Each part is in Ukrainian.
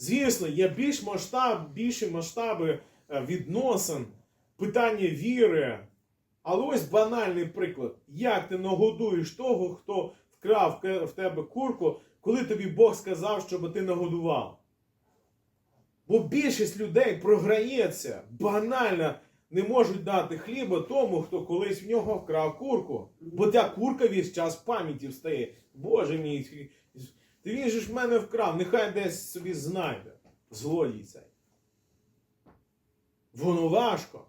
Звісно, є більш масштаб, більші масштаби е, відносин, питання віри. Але ось банальний приклад. Як ти нагодуєш того, хто вкрав в тебе курку, коли тобі Бог сказав, щоб ти нагодував? Бо більшість людей програється, банально не можуть дати хліба тому, хто колись в нього вкрав курку. Бо ця курка весь час в пам'яті встає. Боже мій, ти він же ж мене вкрав, нехай десь собі знайде. Злодій цей. Воно важко.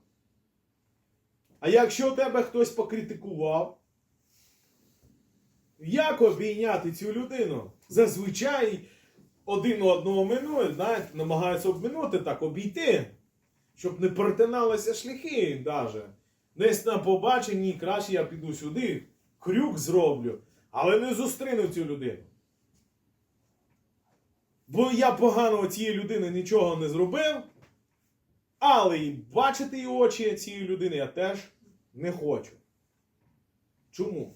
А якщо тебе хтось покритикував, як обійняти цю людину? Зазвичай один одного минує, знаєте, намагаються обминути так, обійти, щоб не перетиналися шляхи даже. Десь на побаченні краще я піду сюди, крюк зроблю, але не зустріну цю людину. Бо я погано цієї людини нічого не зробив, але і бачити її очі цієї людини я теж не хочу. Чому?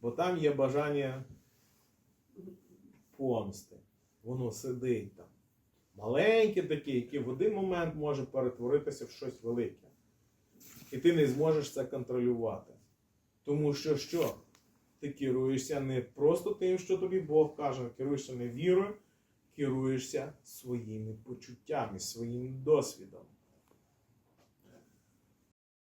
Бо там є бажання помсти. Воно сидить там. Маленьке таке, яке в один момент може перетворитися в щось велике. І ти не зможеш це контролювати. Тому що що? Ти керуєшся не просто тим, що тобі Бог каже, керуєшся не вірою, керуєшся своїми почуттями, своїм досвідом.